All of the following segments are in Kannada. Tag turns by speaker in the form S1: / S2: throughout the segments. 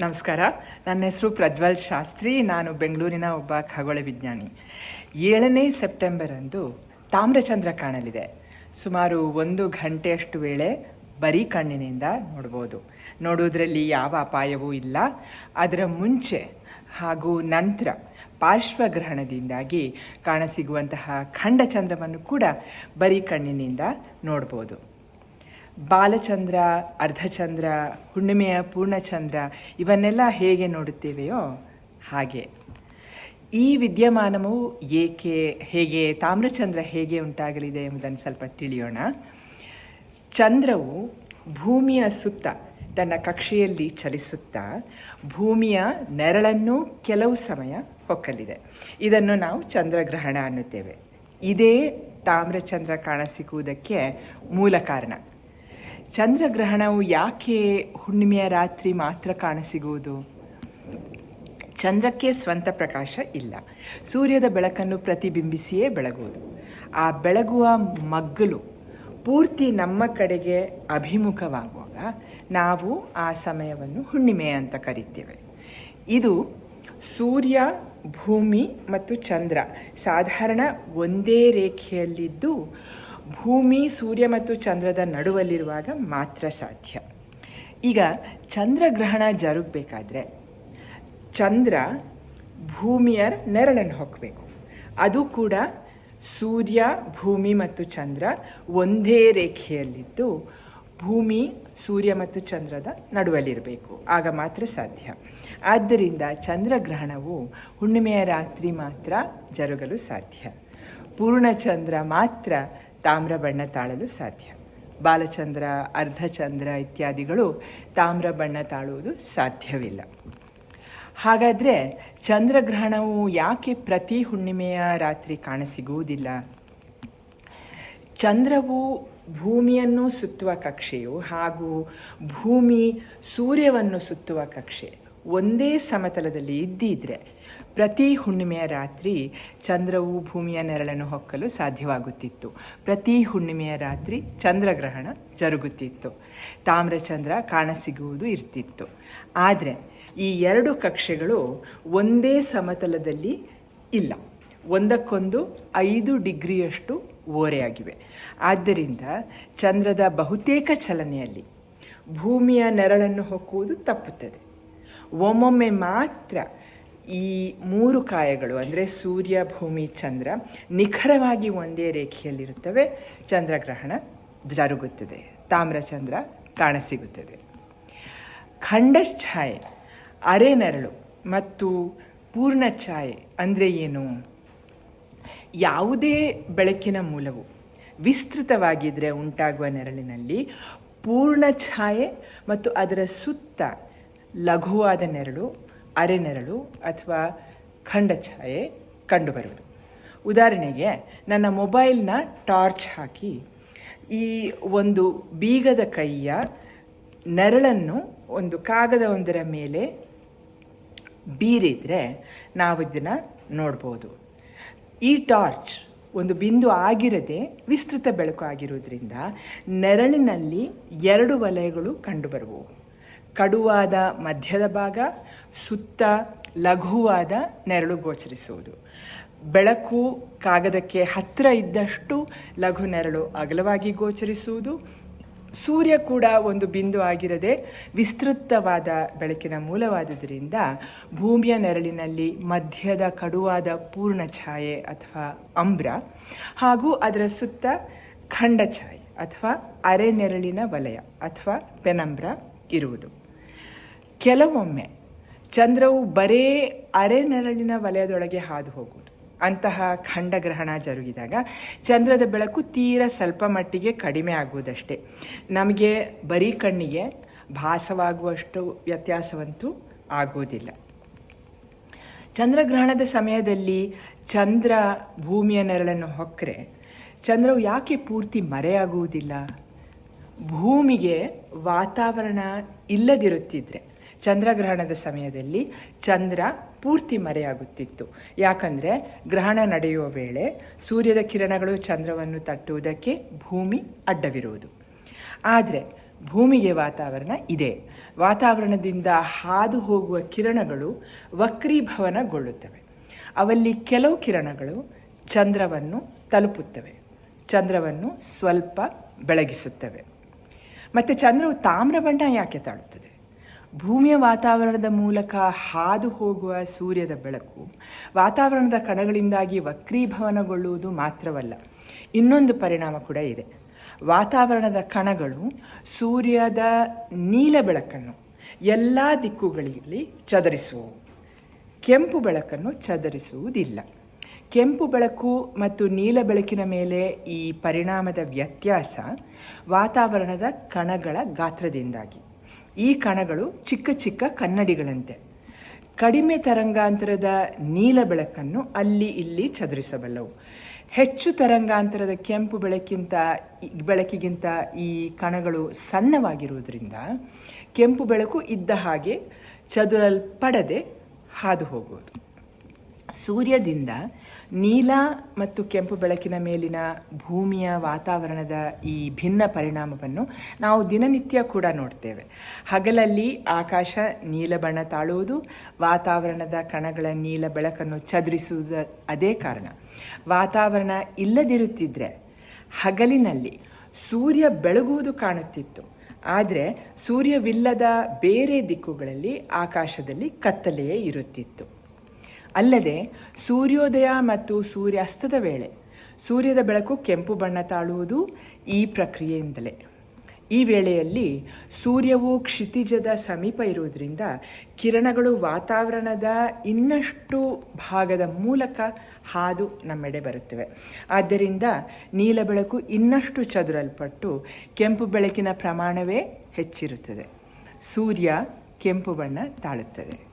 S1: ನಮಸ್ಕಾರ. ನನ್ನ ಹೆಸರು ಪ್ರಜ್ವಲ್ ಶಾಸ್ತ್ರಿ. ನಾನು ಬೆಂಗಳೂರಿನ ಒಬ್ಬ ಖಗೋಳ ವಿಜ್ಞಾನಿ. ಏಳನೇ ಸೆಪ್ಟೆಂಬರಂದು ತಾಮ್ರಚಂದ್ರ ಕಾಣಲಿದೆ. ಸುಮಾರು ಒಂದು ಗಂಟೆಯಷ್ಟು ವೇಳೆ ಬರೀ ಕಣ್ಣಿನಿಂದ ನೋಡ್ಬೋದು. ನೋಡುವುದರಲ್ಲಿ ಯಾವ ಅಪಾಯವೂ ಇಲ್ಲ. ಅದರ ಮುಂಚೆ ಹಾಗೂ ನಂತರ ಪಾರ್ಶ್ವಗ್ರಹಣದಿಂದಾಗಿ ಕಾಣಸಿಗುವಂತಹ ಖಂಡಚಂದ್ರವನ್ನು ಕೂಡ ಬರೀ ಕಣ್ಣಿನಿಂದ ನೋಡ್ಬೋದು. ಬಾಲಚಂದ್ರ, ಅರ್ಧಚಂದ್ರ, ಹುಣ್ಣಿಮೆಯ ಪೂರ್ಣಚಂದ್ರ, ಇವನ್ನೆಲ್ಲ ಹೇಗೆ ನೋಡುತ್ತೇವೆಯೋ ಹಾಗೆ. ಈ ವಿದ್ಯಮಾನವು ಏಕೆ, ಹೇಗೆ, ತಾಮ್ರಚಂದ್ರ ಹೇಗೆ ಉಂಟಾಗಲಿದೆ ಎಂಬುದನ್ನು ಸ್ವಲ್ಪ ತಿಳಿಯೋಣ. ಚಂದ್ರವು ಭೂಮಿಯ ಸುತ್ತ, ತನ್ನ ಕಕ್ಷೆಯಲ್ಲಿ ಚಲಿಸುತ್ತಾ, ಭೂಮಿಯ ನೆರಳನ್ನು ಕೆಲವು ಸಮಯ ಹೊಕ್ಕಲಿದೆ. ಇದನ್ನು ನಾವು ಚಂದ್ರಗ್ರಹಣ ಅನ್ನುತ್ತೇವೆ. ಇದೇ ತಾಮ್ರಚಂದ್ರ ಕಾಣಸಿಗುವುದಕ್ಕೆ ಮೂಲ ಕಾರಣ. ಚಂದ್ರಗ್ರಹಣವು ಯಾಕೆ ಹುಣ್ಣಿಮೆಯ ರಾತ್ರಿ ಮಾತ್ರ ಕಾಣಸಿಗುವುದು? ಚಂದ್ರಕ್ಕೆ ಸ್ವಂತ ಪ್ರಕಾಶ ಇಲ್ಲ. ಸೂರ್ಯದ ಬೆಳಕನ್ನು ಪ್ರತಿಬಿಂಬಿಸಿಯೇ ಬೆಳಗುವುದು. ಆ ಬೆಳಗುವ ಮಗ್ಗಲು ಪೂರ್ತಿ ನಮ್ಮ ಕಡೆಗೆ ಅಭಿಮುಖವಾಗುವಾಗ ನಾವು ಆ ಸಮಯವನ್ನು ಹುಣ್ಣಿಮೆ ಅಂತ ಕರಿತೇವೆ. ಇದು ಸೂರ್ಯ, ಭೂಮಿ ಮತ್ತು ಚಂದ್ರ ಸಾಧಾರಣ ಒಂದೇ ರೇಖೆಯಲ್ಲಿದ್ದು ಭೂಮಿ, ಸೂರ್ಯ ಮತ್ತು ಚಂದ್ರದ ನಡುವಲ್ಲಿರುವಾಗ ಮಾತ್ರ ಸಾಧ್ಯ. ಈಗ ಚಂದ್ರಗ್ರಹಣ ಜರುಗಬೇಕಾದ್ರೆ ಚಂದ್ರ ಭೂಮಿಯ ನೆರಳನ್ನು ಹೊಕ್ಕಬೇಕು ಅದು ಕೂಡ ಸೂರ್ಯ, ಭೂಮಿ ಮತ್ತು ಚಂದ್ರ ಒಂದೇ ರೇಖೆಯಲ್ಲಿದ್ದು ಭೂಮಿ, ಸೂರ್ಯ ಮತ್ತು ಚಂದ್ರದ ನಡುವಲ್ಲಿರಬೇಕು. ಆಗ ಮಾತ್ರ ಸಾಧ್ಯ. ಆದ್ದರಿಂದ ಚಂದ್ರಗ್ರಹಣವು ಹುಣ್ಣಿಮೆಯ ರಾತ್ರಿ ಮಾತ್ರ ಜರುಗಲು ಸಾಧ್ಯ. ಪೂರ್ಣಚಂದ್ರ ಮಾತ್ರ ತಾಮ್ರ ಬಣ್ಣ ತಾಳಲು ಸಾಧ್ಯ. ಬಾಲಚಂದ್ರ, ಅರ್ಧಚಂದ್ರ ಇತ್ಯಾದಿಗಳು ತಾಮ್ರ ಬಣ್ಣ ತಾಳುವುದು ಸಾಧ್ಯವಿಲ್ಲ. ಹಾಗಾದರೆ ಚಂದ್ರಗ್ರಹಣವು ಯಾಕೆ ಪ್ರತಿ ಹುಣ್ಣಿಮೆಯ ರಾತ್ರಿ ಕಾಣಸಿಗುವುದಿಲ್ಲ? ಚಂದ್ರವು ಭೂಮಿಯನ್ನು ಸುತ್ತುವ ಕಕ್ಷೆಯು ಹಾಗೂ ಭೂಮಿ ಸೂರ್ಯವನ್ನು ಸುತ್ತುವ ಕಕ್ಷೆ ಒಂದೇ ಸಮತಲದಲ್ಲಿ ಇದ್ದಿದ್ರೆ ಪ್ರತಿ ಹುಣ್ಣಿಮೆಯ ರಾತ್ರಿ ಚಂದ್ರವು ಭೂಮಿಯ ನೆರಳನ್ನು ಹೊಕ್ಕಲು ಸಾಧ್ಯವಾಗುತ್ತಿತ್ತು. ಪ್ರತಿ ಹುಣ್ಣಿಮೆಯ ರಾತ್ರಿ ಚಂದ್ರಗ್ರಹಣ ಜರುಗುತ್ತಿತ್ತು. ತಾಮ್ರಚಂದ್ರ ಕಾಣಸಿಗುವುದು ಇರ್ತಿತ್ತು. ಆದರೆ ಈ ಎರಡು ಕಕ್ಷೆಗಳು ಒಂದೇ ಸಮತಲದಲ್ಲಿ ಇಲ್ಲ. ಒಂದಕ್ಕೊಂದು ಐದು ಡಿಗ್ರಿಯಷ್ಟು ಓರೆಯಾಗಿವೆ. ಆದ್ದರಿಂದ ಚಂದ್ರದ ಬಹುತೇಕ ಚಲನೆಯಲ್ಲಿ ಭೂಮಿಯ ನೆರಳನ್ನು ಹೊಕ್ಕುವುದು ತಪ್ಪುತ್ತದೆ. ಒಮ್ಮೊಮ್ಮೆ ಮಾತ್ರ ಈ ಮೂರು ಕಾಯಗಳು, ಅಂದರೆ ಸೂರ್ಯ, ಭೂಮಿ, ಚಂದ್ರ, ನಿಖರವಾಗಿ ಒಂದೇ ರೇಖೆಯಲ್ಲಿರುತ್ತವೆ. ಚಂದ್ರಗ್ರಹಣ ಜರುಗುತ್ತದೆ. ತಾಮ್ರಚಂದ್ರ ಕಾಣಸಿಗುತ್ತದೆ ಖಂಡಛಾಯೆ ಅರೆ ನೆರಳು ಮತ್ತು ಪೂರ್ಣ ಛಾಯೆ ಅಂದರೆ ಏನು? ಯಾವುದೇ ಬೆಳಕಿನ ಮೂಲವು ವಿಸ್ತೃತವಾಗಿದ್ದರೆ ಉಂಟಾಗುವ ನೆರಳಿನಲ್ಲಿ ಪೂರ್ಣ ಛಾಯೆ ಮತ್ತು ಅದರ ಸುತ್ತ ಲಘುವಾದ ನೆರಳು ಅರೆ ನೆರಳು ಅಥವಾ ಖಂಡ ಛಾಯೆ ಕಂಡುಬರುವುದು. ಉದಾಹರಣೆಗೆ, ನನ್ನ ಮೊಬೈಲ್ನ ಟಾರ್ಚ್ ಹಾಕಿ, ಈ ಒಂದು ಬೀಗದ ಕೈಯ ನೆರಳನ್ನು ಒಂದು ಕಾಗದ ಒಂದರ ಮೇಲೆ ಬೀರಿದರೆ ನಾವು ಇದನ್ನು ನೋಡ್ಬೋದು. ಈ ಟಾರ್ಚ್ ಒಂದು ಬಿಂದು ಆಗಿರದೆ ವಿಸ್ತೃತ ಬೆಳಕು ಆಗಿರುವುದರಿಂದ ನೆರಳಿನಲ್ಲಿ ಎರಡು ವಲಯಗಳು ಕಂಡುಬರುವವು. ಕಡುವಾದ ಮಧ್ಯದ ಭಾಗ ಸುತ್ತ ಲಘುವಾದ ನೆರಳು ಗೋಚರಿಸುವುದು. ಬೆಳಕು ಕಾಗದಕ್ಕೆ ಹತ್ತಿರ ಇದ್ದಷ್ಟು ಲಘು ನೆರಳು ಅಗಲವಾಗಿ ಗೋಚರಿಸುವುದು. ಸೂರ್ಯ ಕೂಡ ಒಂದು ಬಿಂದು ಆಗಿರದೆ ವಿಸ್ತೃತವಾದ ಬೆಳಕಿನ ಮೂಲವಾದುದರಿಂದ ಭೂಮಿಯ ನೆರಳಿನಲ್ಲಿ ಮಧ್ಯದ ಕಡುವಾದ ಪೂರ್ಣ ಛಾಯೆ ಅಥವಾ ಅಂಬ್ರ ಹಾಗೂ ಅದರ ಸುತ್ತ ಖಂಡ ಛಾಯೆ ಅಥವಾ ಅರೆ ನೆರಳಿನ ವಲಯ ಅಥವಾ ಪೆನಂಬ್ರ ಇರುವುದು. ಕೆಲವೊಮ್ಮೆ ಚಂದ್ರವು ಬರೇ ಅರೆ ನೆರಳಿನ ವಲಯದೊಳಗೆ ಹಾದು ಹೋಗುವುದು. ಅಂತಹ ಖಂಡಗ್ರಹಣ ಜರುಗಿದಾಗ ಚಂದ್ರದ ಬೆಳಕು ತೀರ ಸ್ವಲ್ಪ ಮಟ್ಟಿಗೆ ಕಡಿಮೆ ಆಗುವುದಷ್ಟೇ. ನಮಗೆ ಬರೀ ಕಣ್ಣಿಗೆ ಭಾಸವಾಗುವಷ್ಟು ವ್ಯತ್ಯಾಸವಂತೂ ಆಗುವುದಿಲ್ಲ. ಚಂದ್ರಗ್ರಹಣದ ಸಮಯದಲ್ಲಿ ಚಂದ್ರ ಭೂಮಿಯ ನೆರಳನ್ನು ಹೊಕ್ಕರೆ ಚಂದ್ರವು ಯಾಕೆ ಪೂರ್ತಿ ಮರೆಯಾಗುವುದಿಲ್ಲ? ಭೂಮಿಗೆ ವಾತಾವರಣ ಇಲ್ಲದಿರುತ್ತಿದ್ರೆ ಚಂದ್ರಗ್ರಹಣದ ಸಮಯದಲ್ಲಿ ಚಂದ್ರ ಪೂರ್ತಿ ಮರೆಯಾಗುತ್ತಿತ್ತು. ಯಾಕಂದರೆ ಗ್ರಹಣ ನಡೆಯುವ ವೇಳೆ ಸೂರ್ಯದ ಕಿರಣಗಳು ಚಂದ್ರವನ್ನು ತಟ್ಟುವುದಕ್ಕೆ ಭೂಮಿ ಅಡ್ಡವಿರುವುದು. ಆದರೆ ಭೂಮಿಗೆ ವಾತಾವರಣ ಇದೆ. ವಾತಾವರಣದಿಂದ ಹಾದು ಹೋಗುವ ಕಿರಣಗಳು ವಕ್ರೀಭವನಗೊಳ್ಳುತ್ತವೆ. ಅವಲ್ಲಿ ಕೆಲವು ಕಿರಣಗಳು ಚಂದ್ರವನ್ನು ತಲುಪುತ್ತವೆ. ಚಂದ್ರವನ್ನು ಸ್ವಲ್ಪ ಬೆಳಗಿಸುತ್ತವೆ. ಮತ್ತು ಚಂದ್ರವು ತಾಮ್ರ ಬಣ್ಣ ಯಾಕೆ ತಾಳುತ್ತದೆ? ಭೂಮಿಯ ವಾತಾವರಣದ ಮೂಲಕ ಹಾದು ಹೋಗುವ ಸೂರ್ಯದ ಬೆಳಕು, ವಾತಾವರಣದ ಕಣಗಳಿಂದಾಗಿ ವಕ್ರೀಭವನಗೊಳ್ಳುವುದು ಮಾತ್ರವಲ್ಲ, ಇನ್ನೊಂದು ಪರಿಣಾಮ ಕೂಡ ಇದೆ. ವಾತಾವರಣದ ಕಣಗಳು ಸೂರ್ಯದ ನೀಲ ಬೆಳಕನ್ನು ಎಲ್ಲ ದಿಕ್ಕುಗಳಲ್ಲಿ ಚದರಿಸುವವು ಕೆಂಪು ಬೆಳಕನ್ನು ಚದರಿಸುವುದಿಲ್ಲ. ಕೆಂಪು ಬೆಳಕು ಮತ್ತು ನೀಲ ಬೆಳಕಿನ ಮೇಲೆ ಈ ಪರಿಣಾಮದ ವ್ಯತ್ಯಾಸ ವಾತಾವರಣದ ಕಣಗಳ ಗಾತ್ರದಿಂದಾಗಿ. ಈ ಕಣಗಳು ಚಿಕ್ಕ ಚಿಕ್ಕ ಕನ್ನಡಿಗಳಂತೆ. ಕಡಿಮೆ ತರಂಗಾಂತರದ ನೀಲ ಬೆಳಕನ್ನು ಅಲ್ಲಿ ಇಲ್ಲಿ ಚದುರಿಸಬಲ್ಲವು. ಹೆಚ್ಚು ತರಂಗಾಂತರದ ಕೆಂಪು ಬೆಳಕಿಂತ ಬೆಳಕಿಗಿಂತ ಈ ಕಣಗಳು ಸಣ್ಣವಾಗಿರುವುದರಿಂದ ಕೆಂಪು ಬೆಳಕು ಇದ್ದ ಹಾಗೆ ಚದುರಲ್ಪಡದೆ ಹಾದು ಹೋಗುವುದು. ಸೂರ್ಯದಿಂದ ನೀಲ ಮತ್ತು ಕೆಂಪು ಬೆಳಕಿನ ಮೇಲಿನ ಭೂಮಿಯ ವಾತಾವರಣದ ಈ ಭಿನ್ನ ಪರಿಣಾಮವನ್ನು ನಾವು ದಿನನಿತ್ಯ ಕೂಡ ನೋಡ್ತೇವೆ. ಹಗಲಲ್ಲಿ ಆಕಾಶ ನೀಲ ಬಣ್ಣ ತಾಳುವುದು, ವಾತಾವರಣದ ಕಣಗಳ ನೀಲ ಬೆಳಕನ್ನು ಚದುರಿಸುವುದು ಅದೇ ಕಾರಣ. ವಾತಾವರಣ ಇಲ್ಲದಿರುತ್ತಿದ್ರೆ ಹಗಲಿನಲ್ಲಿ ಸೂರ್ಯ ಬೆಳಗುವುದು ಕಾಣುತ್ತಿತ್ತು. ಆದರೆ ಸೂರ್ಯವಿಲ್ಲದ ಬೇರೆ ದಿಕ್ಕುಗಳಲ್ಲಿ ಆಕಾಶದಲ್ಲಿ ಕತ್ತಲೆಯೇ ಇರುತ್ತಿತ್ತು. ಅಲ್ಲದೆ ಸೂರ್ಯೋದಯ ಮತ್ತು ಸೂರ್ಯಾಸ್ತದ ವೇಳೆ ಸೂರ್ಯದ ಬೆಳಕು ಕೆಂಪು ಬಣ್ಣ ತಾಳುವುದು ಈ ಪ್ರಕ್ರಿಯೆಯಿಂದಲೇ. ಈ ವೇಳೆಯಲ್ಲಿ ಸೂರ್ಯವು ಕ್ಷಿತಿಜದ ಸಮೀಪ ಇರುವುದರಿಂದ ಕಿರಣಗಳು ವಾತಾವರಣದ ಇನ್ನಷ್ಟು ಭಾಗದ ಮೂಲಕ ಹಾದು ನಮ್ಮೆಡೆ ಬರುತ್ತವೆ. ಆದ್ದರಿಂದ ನೀಲ ಬೆಳಕು ಇನ್ನಷ್ಟು ಚದುರಲ್ಪಟ್ಟು ಕೆಂಪು ಬೆಳಕಿನ ಪ್ರಮಾಣವೇ ಹೆಚ್ಚಿರುತ್ತದೆ. ಸೂರ್ಯ ಕೆಂಪು ಬಣ್ಣ ತಾಳುತ್ತದೆ.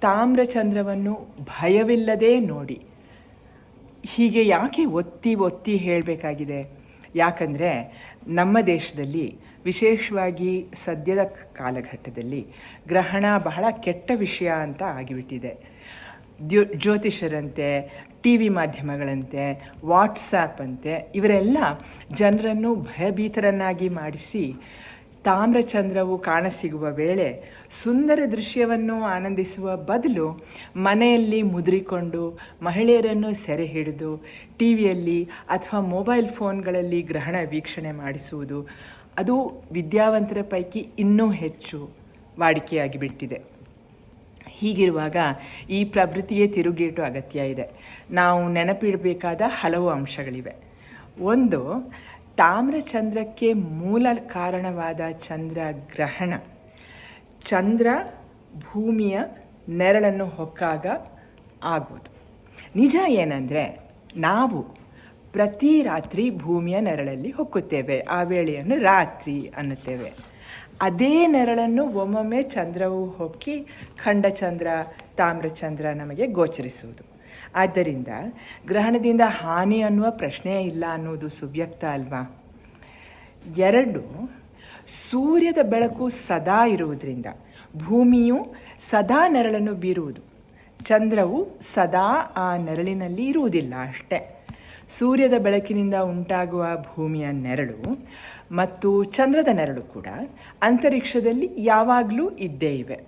S1: ತಾಮ್ರಚಂದ್ರವನ್ನು ಭಯವಿಲ್ಲದೆ ನೋಡಿ. ಹೀಗೆ ಯಾಕೆ ಒತ್ತಿ ಒತ್ತಿ ಹೇಳಬೇಕಾಗಿದೆ? ಯಾಕಂದರೆ ನಮ್ಮ ದೇಶದಲ್ಲಿ, ವಿಶೇಷವಾಗಿ ಸದ್ಯದ ಕಾಲಘಟ್ಟದಲ್ಲಿ ಗ್ರಹಣ ಬಹಳ ಕೆಟ್ಟ ವಿಷಯ ಅಂತ ಆಗಿಬಿಟ್ಟಿದೆ. ಜ್ಯೋತಿಷರಂತೆ, ಟಿ ವಿ ಮಾಧ್ಯಮಗಳಂತೆ, ವಾಟ್ಸಾಪ್ ಅಂತೆ, ಇವರೆಲ್ಲ ಜನರನ್ನು ಭಯಭೀತರನ್ನಾಗಿ ಮಾಡಿಸಿ ತಾಮ್ರಚಂದ್ರವು ಕಾಣಸಿಗುವ ವೇಳೆ ಸುಂದರ ದೃಶ್ಯವನ್ನು ಆನಂದಿಸುವ ಬದಲು ಮನೆಯಲ್ಲಿ ಮುದ್ರಿಕೊಂಡು ಮಹಿಳೆಯರನ್ನು ಸೆರೆ ಹಿಡಿದು ಟಿ ವಿಯಲ್ಲಿ ಅಥವಾ ಮೊಬೈಲ್ ಫೋನ್ಗಳಲ್ಲಿ ಗ್ರಹಣ ವೀಕ್ಷಣೆ ಮಾಡಿಸುವುದು, ಅದು ವಿದ್ಯಾವಂತರ ಪೈಕಿ ಇನ್ನೂ ಹೆಚ್ಚು ವಾಡಿಕೆಯಾಗಿ ಬಿಟ್ಟಿದೆ ಹೀಗಿರುವಾಗ ಈ ಪ್ರವೃತ್ತಿಯೇ ತಿರುಗೇಟು ಅಗತ್ಯ ಇದೆ. ನಾವು ನೆನಪಿಡಬೇಕಾದ ಹಲವು ಅಂಶಗಳಿವೆ. ಒಂದು ತಾಮ್ರಚಂದ್ರಕ್ಕೆ ಮೂಲ ಕಾರಣವಾದ ಚಂದ್ರ ಗ್ರಹಣ. ಚಂದ್ರ ಭೂಮಿಯ ನೆರಳನ್ನು ಹೊಕ್ಕಾಗ ಆಗುವುದು. ನಿಜ ಏನಂದರೆ, ನಾವು ಪ್ರತಿ ರಾತ್ರಿ ಭೂಮಿಯ ನೆರಳಲ್ಲಿ ಹೊಕ್ಕುತ್ತೇವೆ. ಆ ವೇಳೆಯನ್ನು ರಾತ್ರಿ ಅನ್ನುತ್ತೇವೆ. ಅದೇ ನೆರಳನ್ನು ಒಮ್ಮೊಮ್ಮೆ ಚಂದ್ರವು ಹೊಕ್ಕಿ, ಖಂಡಚಂದ್ರ, ತಾಮ್ರಚಂದ್ರ ನಮಗೆ ಗೋಚರಿಸುವುದು. ಆದ್ದರಿಂದ ಗ್ರಹಣದಿಂದ ಹಾನಿ ಅನ್ನುವ ಪ್ರಶ್ನೆಯೇ ಇಲ್ಲ ಅನ್ನೋದು ಸುವ್ಯಕ್ತ ಅಲ್ವಾ? ಎರಡು, ಸೂರ್ಯದ ಬೆಳಕು ಸದಾ ಇರುವುದರಿಂದ ಭೂಮಿಯು ಸದಾ ನೆರಳನ್ನು ಬೀರುವುದು. ಚಂದ್ರವು ಸದಾ ಆ ನೆರಳಿನಲ್ಲಿ ಇರುವುದಿಲ್ಲ ಅಷ್ಟೇ. ಸೂರ್ಯದ ಬೆಳಕಿನಿಂದ ಉಂಟಾಗುವ ಭೂಮಿಯ ನೆರಳು ಮತ್ತು ಚಂದ್ರದ ನೆರಳು ಕೂಡ ಅಂತರಿಕ್ಷದಲ್ಲಿ ಯಾವಾಗಲೂ ಇದ್ದೇ ಇವೆ.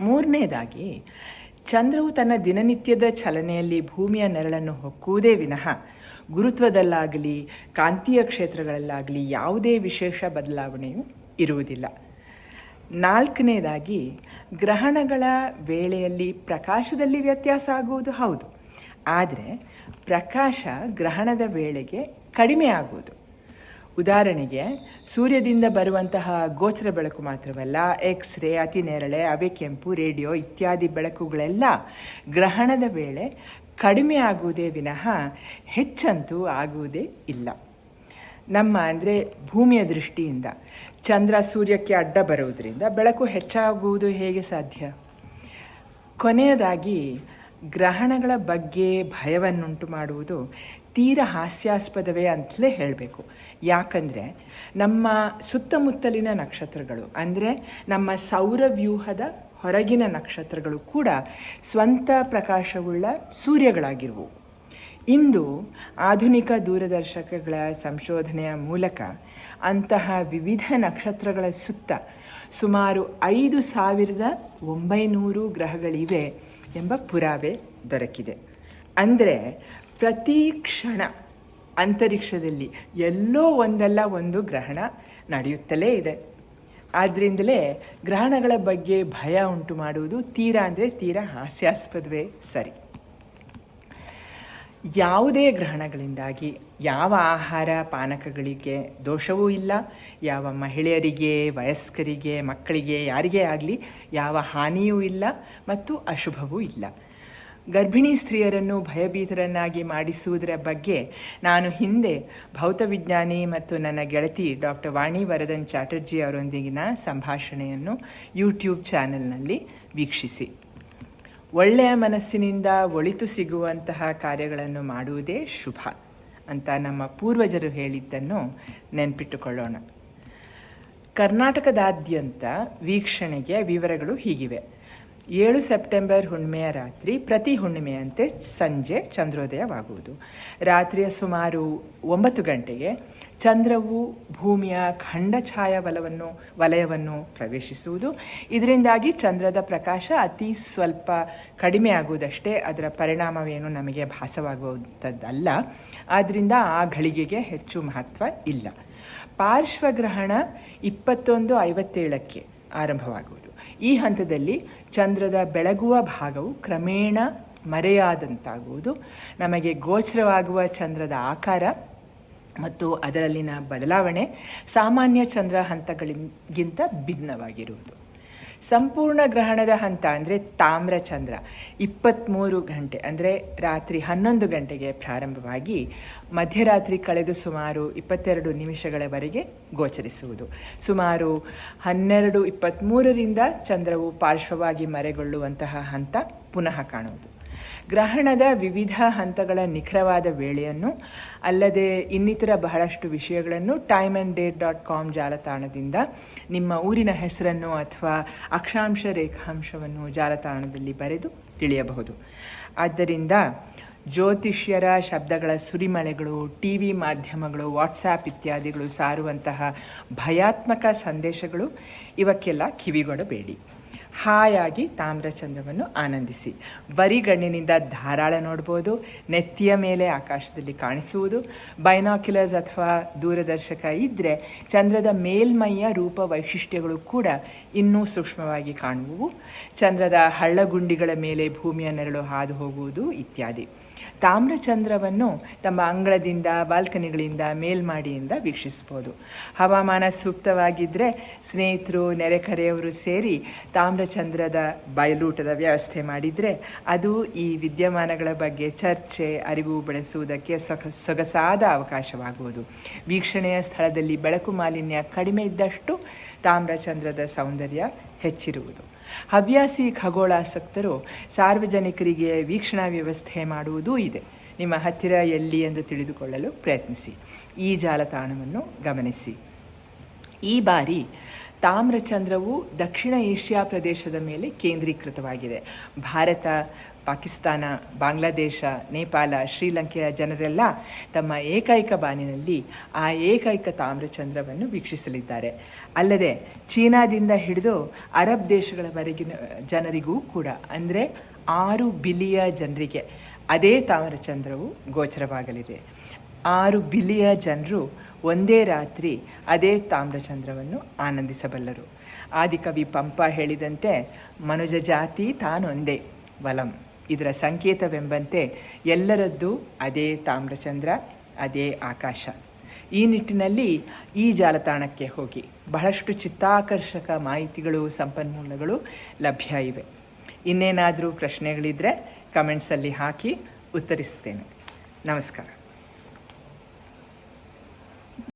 S1: ಮೂರನೇದಾಗಿ ಚಂದ್ರವು ತನ್ನ ದಿನನಿತ್ಯದ ಚಲನೆಯಲ್ಲಿ ಭೂಮಿಯ ನೆರಳನ್ನು ಹೊಕ್ಕುವುದೇ ವಿನಃ. ಗುರುತ್ವದಲ್ಲಾಗಲಿ, ಕಾಂತೀಯ ಕ್ಷೇತ್ರಗಳಲ್ಲಾಗಲಿ ಯಾವುದೇ ವಿಶೇಷ ಬದಲಾವಣೆಯು ಇರುವುದಿಲ್ಲ. ನಾಲ್ಕನೇದಾಗಿ, ಗ್ರಹಣಗಳ ವೇಳೆಯಲ್ಲಿ ಪ್ರಕಾಶದಲ್ಲಿ ವ್ಯತ್ಯಾಸ ಆಗುವುದು ಹೌದು. ಆದರೆ ಪ್ರಕಾಶ ಗ್ರಹಣದ ವೇಳೆಗೆ ಕಡಿಮೆ ಆಗುವುದು. ಉದಾಹರಣೆಗೆ, ಸೂರ್ಯದಿಂದ ಬರುವಂತಹ ಗೋಚರ ಬೆಳಕು ಮಾತ್ರವಲ್ಲ ಎಕ್ಸ್ ರೇ ಅತಿ ನೇರಳೆ, ಅವೆ ಕೆಂಪು, ರೇಡಿಯೋ ಇತ್ಯಾದಿ ಬೆಳಕುಗಳೆಲ್ಲ ಗ್ರಹಣದ ವೇಳೆ ಕಡಿಮೆ ಆಗುವುದೇ ವಿನಃ ಹೆಚ್ಚಂತೂ ಆಗುವುದೇ ಇಲ್ಲ. ನಮ್ಮ ಅಂದರೆ ಭೂಮಿಯ ದೃಷ್ಟಿಯಿಂದ, ಚಂದ್ರ ಸೂರ್ಯಕ್ಕೆ ಅಡ್ಡ ಬರುವುದರಿಂದ ಬೆಳಕು ಹೆಚ್ಚಾಗುವುದು ಹೇಗೆ ಸಾಧ್ಯ? ಕೊನೆಯದಾಗಿ, ಗ್ರಹಣಗಳ ಬಗ್ಗೆ ಭಯವನ್ನುಂಟು ಮಾಡುವುದು ತೀರ ಹಾಸ್ಯಾಸ್ಪದವೇ ಅಂತಲೇ ಹೇಳಬೇಕು. ಯಾಕಂದರೆ ನಮ್ಮ ಸುತ್ತಮುತ್ತಲಿನ ನಕ್ಷತ್ರಗಳು, ಅಂದರೆ ನಮ್ಮ ಸೌರವ್ಯೂಹದ ಹೊರಗಿನ ನಕ್ಷತ್ರಗಳು ಕೂಡ ಸ್ವಂತ ಪ್ರಕಾಶವುಳ್ಳ ಸೂರ್ಯಗಳಾಗಿರುವು. ಇಂದು ಆಧುನಿಕ ದೂರದರ್ಶಕಗಳ ಸಂಶೋಧನೆಯ ಮೂಲಕ ಅಂತಹ ವಿವಿಧ ನಕ್ಷತ್ರಗಳ ಸುತ್ತ ಸುಮಾರು ಐದು ಸಾವಿರದ ಒಂಬೈನೂರು ಗ್ರಹಗಳಿವೆ ಎಂಬ ಪುರಾವೆ ದೊರಕಿದೆ. ಅಂದರೆ ಪ್ರತಿ ಕ್ಷಣ ಅಂತರಿಕ್ಷದಲ್ಲಿ ಎಲ್ಲೋ ಒಂದಲ್ಲ ಒಂದು ಗ್ರಹಣ ನಡೆಯುತ್ತಲೇ ಇದೆ. ಆದ್ದರಿಂದಲೇ ಗ್ರಹಣಗಳ ಬಗ್ಗೆ ಭಯ ಉಂಟು ಮಾಡುವುದು ತೀರಾ ಅಂದರೆ ತೀರಾ ಹಾಸ್ಯಾಸ್ಪದವೇ ಸರಿ. ಯಾವುದೇ ಗ್ರಹಣಗಳಿಂದಾಗಿ ಯಾವ ಆಹಾರ ಪಾನಕಗಳಿಗೆ ದೋಷವೂ ಇಲ್ಲ, ಯಾವ ಮಹಿಳೆಯರಿಗೆ, ವಯಸ್ಕರಿಗೆ, ಮಕ್ಕಳಿಗೆ, ಯಾರಿಗೇ ಆಗಲಿ ಯಾವ ಹಾನಿಯೂ ಇಲ್ಲ ಮತ್ತು ಅಶುಭವೂ ಇಲ್ಲ. ಗರ್ಭಿಣಿ ಸ್ತ್ರೀಯರನ್ನು ಭಯಭೀತರನ್ನಾಗಿ ಮಾಡಿಸುವುದರ ಬಗ್ಗೆ ನಾನು ಹಿಂದೆ ಭೌತವಿಜ್ಞಾನಿ ಮತ್ತು ನನ್ನ ಗೆಳತಿ ಡಾಕ್ಟರ್ ವಾಣಿ ವರದನ್ ಚಾಟರ್ಜಿ ಅವರೊಂದಿಗಿನ ಸಂಭಾಷಣೆಯನ್ನು ಯೂಟ್ಯೂಬ್ ಚಾನೆಲ್ನಲ್ಲಿ ವೀಕ್ಷಿಸಿ. ಒಳ್ಳೆಯ ಮನಸ್ಸಿನಿಂದ ಒಳಿತು ಸಿಗುವಂತಹ ಕಾರ್ಯಗಳನ್ನು ಮಾಡುವುದೇ ಶುಭ ಅಂತ ನಮ್ಮ ಪೂರ್ವಜರು ಹೇಳಿದ್ದನ್ನು ನೆನಪಿಟ್ಟುಕೊಳ್ಳೋಣ. ಕರ್ನಾಟಕದಾದ್ಯಂತ ವೀಕ್ಷಣೆಗೆ ವಿವರಗಳು ಹೀಗಿವೆ. ಏಳು ಸೆಪ್ಟೆಂಬರ್ ಹುಣ್ಣಿಮೆಯ ರಾತ್ರಿ, ಪ್ರತಿ ಹುಣ್ಣಿಮೆಯಂತೆ ಸಂಜೆ ಚಂದ್ರೋದಯವಾಗುವುದು. ರಾತ್ರಿಯ ಸುಮಾರು ಒಂಬತ್ತು ಗಂಟೆಗೆ ಚಂದ್ರವು ಭೂಮಿಯ ಖಂಡಛಾಯ ಬಲವನ್ನು ವಲಯವನ್ನು ಪ್ರವೇಶಿಸುವುದು. ಇದರಿಂದಾಗಿ ಚಂದ್ರದ ಪ್ರಕಾಶ ಅತಿ ಸ್ವಲ್ಪ ಕಡಿಮೆ ಆಗುವುದಷ್ಟೇ ಅದರ ಪರಿಣಾಮವೇನು ನಮಗೆ ಭಾಸವಾಗುವಂಥದ್ದಲ್ಲ. ಆದ್ದರಿಂದ ಆ ಘಳಿಗೆಗೆ ಹೆಚ್ಚು ಮಹತ್ವ ಇಲ್ಲ. ಪಾರ್ಶ್ವಗ್ರಹಣ ಇಪ್ಪತ್ತೊಂದು ಐವತ್ತೇಳಕ್ಕೆ ಆರಂಭವಾಗುವುದು. ಈ ಹಂತದಲ್ಲಿ ಚಂದ್ರದ ಬೆಳಗುವ ಭಾಗವು ಕ್ರಮೇಣ ಮರೆಯಾದಂತಾಗುವುದು. ನಮಗೆ ಗೋಚರವಾಗುವ ಚಂದ್ರದ ಆಕಾರ ಮತ್ತು ಅದರಲ್ಲಿನ ಬದಲಾವಣೆ ಸಾಮಾನ್ಯ ಚಂದ್ರ ಹಂತಗಳಿಗಿಂತ ಭಿನ್ನವಾಗಿರುವುದು. ಸಂಪೂರ್ಣ ಗ್ರಹಣದ ಹಂತ ಅಂದರೆ ತಾಮ್ರಚಂದ್ರ. ಇಪ್ಪತ್ತ್ಮೂರು ಗಂಟೆ ಅಂದರೆ ರಾತ್ರಿ ಹನ್ನೊಂದು ಗಂಟೆಗೆ ಪ್ರಾರಂಭವಾಗಿ ಮಧ್ಯರಾತ್ರಿ ಕಳೆದು ಸುಮಾರು ಇಪ್ಪತ್ತೆರಡು ನಿಮಿಷಗಳವರೆಗೆ ಗೋಚರಿಸುವುದು. ಸುಮಾರು ಹನ್ನೆರಡು ಇಪ್ಪತ್ತ್ಮೂರರಿಂದ ಚಂದ್ರವು ಪಾರ್ಶ್ವವಾಗಿ ಮರೆಗೊಳ್ಳುವಂತಹ ಹಂತ ಪುನಃ ಕಾಣುವುದು. ಗ್ರಹಣದ ವಿವಿಧ ಹಂತಗಳ ನಿಖರವಾದ ವೇಳೆಯನ್ನು ಅಲ್ಲದೆ ಇನ್ನಿತರ ಬಹಳಷ್ಟು ವಿಷಯಗಳನ್ನು time and date dot com ಜಾಲತಾಣದಿಂದ ನಿಮ್ಮ ಊರಿನ ಹೆಸರನ್ನು ಅಥವಾ ಅಕ್ಷಾಂಶ ರೇಖಾಂಶವನ್ನು ಜಾಲತಾಣದಲ್ಲಿ ಬರೆದು ತಿಳಿಯಬಹುದು. ಆದ್ದರಿಂದ ಜ್ಯೋತಿಷ್ಯರ ಶಬ್ದಗಳ ಸುರಿಮಳೆಗಳು, ಟಿ ವಿ ಮಾಧ್ಯಮಗಳು ವಾಟ್ಸಾಪ್ ಇತ್ಯಾದಿಗಳು ಸಾರುವಂತಹ ಭಯಾತ್ಮಕ ಸಂದೇಶಗಳು, ಇವಕ್ಕೆಲ್ಲ ಕಿವಿಗೊಡಬೇಡಿ. ಹಾಯಾಗಿ ತಾಮ್ರಚಂದ್ರವನ್ನು ಆನಂದಿಸಿ. ಬರಿಗಣ್ಣಿನಿಂದ ಧಾರಾಳ ನೋಡ್ಬೋದು, ನೆತ್ತಿಯ ಮೇಲೆ ಆಕಾಶದಲ್ಲಿ ಕಾಣಿಸುವುದು. ಬೈನಾಕ್ಯುಲರ್ಸ್ ಅಥವಾ ದೂರದರ್ಶಕ ಇದ್ದರೆ ಚಂದ್ರದ ಮೇಲ್ಮೈಯ ರೂಪ ವೈಶಿಷ್ಟ್ಯಗಳು ಕೂಡ ಇನ್ನೂ ಸೂಕ್ಷ್ಮವಾಗಿ ಕಾಣುವುವು. ಚಂದ್ರದ ಹಳ್ಳಗುಂಡಿಗಳ ಮೇಲೆ ಭೂಮಿಯ ನೆರಳು ಹಾದು ಹೋಗುವುದು ಇತ್ಯಾದಿ. ತಾಮ್ರಚಂದ್ರವನ್ನು ತಮ್ಮ ಅಂಗಳದಿಂದ, ಬಾಲ್ಕನಿಗಳಿಂದ, ಮೇಲ್ಮಾಡಿಯಿಂದ ವೀಕ್ಷಿಸ್ಬೋದು ಹವಾಮಾನ ಸೂಕ್ತವಾಗಿದ್ದರೆ ಸ್ನೇಹಿತರು, ನೆರೆಕರೆಯವರು ಸೇರಿ ತಾಮ್ರಚಂದ್ರದ ಬಯಲೂಟದ ವ್ಯವಸ್ಥೆ ಮಾಡಿದರೆ ಅದು ಈ ವಿದ್ಯಮಾನಗಳ ಬಗ್ಗೆ ಚರ್ಚೆ, ಅರಿವು ಬೆಳೆಸುವುದಕ್ಕೆ ಸೊಗ, ಸೊಗಸಾದ ಅವಕಾಶವಾಗುವುದು. ವೀಕ್ಷಣೆಯ ಸ್ಥಳದಲ್ಲಿ ಬೆಳಕು ಮಾಲಿನ್ಯ ಕಡಿಮೆ ಇದ್ದಷ್ಟು ತಾಮ್ರಚಂದ್ರದ ಸೌಂದರ್ಯ ಹೆಚ್ಚಿರುವುದು. ಹವ್ಯಾಸಿ ಖಗೋಳಾಸಕ್ತರು ಸಾರ್ವಜನಿಕರಿಗೆ ವೀಕ್ಷಣಾ ವ್ಯವಸ್ಥೆ ಮಾಡುವುದೂ ಇದೆ. ನಿಮ್ಮ ಹತ್ತಿರ ಎಲ್ಲಿ ಎಂದು ತಿಳಿದುಕೊಳ್ಳಲು ಪ್ರಯತ್ನಿಸಿ. ಈ ಜಾಲತಾಣವನ್ನು ಗಮನಿಸಿ. ಈ ಬಾರಿ ತಾಮ್ರಚಂದ್ರವು ದಕ್ಷಿಣ ಏಷ್ಯಾ ಪ್ರದೇಶದ ಮೇಲೆ ಕೇಂದ್ರೀಕೃತವಾಗಿದೆ. ಭಾರತ, ಪಾಕಿಸ್ತಾನ, ಬಾಂಗ್ಲಾದೇಶ, ನೇಪಾಳ, ಶ್ರೀಲಂಕೆಯ ಜನರೆಲ್ಲ ತಮ್ಮ ಏಕೈಕ ಬಾನಿನಲ್ಲಿ ಆ ಏಕೈಕ ತಾಮ್ರಚಂದ್ರವನ್ನು ವೀಕ್ಷಿಸಲಿದ್ದಾರೆ. ಅಲ್ಲದೆ ಚೀನಾದಿಂದ ಹಿಡಿದು ಅರಬ್ ದೇಶಗಳವರೆಗಿನ ಜನರಿಗೂ ಕೂಡ, ಅಂದರೆ ಆರು ಬಿಲಿಯ ಜನರಿಗೆ ಅದೇ ತಾಮ್ರಚಂದ್ರವು ಗೋಚರವಾಗಲಿದೆ. ಆರು ಬಿಲಿಯ ಜನರು ಒಂದೇ ರಾತ್ರಿ ಅದೇ ತಾಮ್ರಚಂದ್ರವನ್ನು ಆನಂದಿಸಬಲ್ಲರು. ಆದಿಕವಿ ಪಂಪ ಹೇಳಿದಂತೆ, ಮನುಜ ಜಾತಿ ತಾನೊಂದೇ, ವಲಂ. ಇದರ ಸಂಕೇತವೆಂಬಂತೆ ಎಲ್ಲರದ್ದು ಅದೇ ತಾಮ್ರಚಂದ್ರ, ಅದೇ ಆಕಾಶ. ಈ ನಿಟ್ಟಿನಲ್ಲಿ ಈ ಜಾಲತಾಣಕ್ಕೆ ಹೋಗಿ ಬಹಳಷ್ಟು ಚಿತ್ತಾಕರ್ಷಕ ಮಾಹಿತಿಗಳು, ಸಂಪನ್ಮೂಲಗಳು ಲಭ್ಯ ಇವೆ. ಇನ್ನೇನಾದರೂ ಪ್ರಶ್ನೆಗಳಿದ್ದರೆ ಕಮೆಂಟ್ಸಲ್ಲಿ ಹಾಕಿ ಉತ್ತರಿಸ್ತೇನೆ ನಮಸ್ಕಾರ.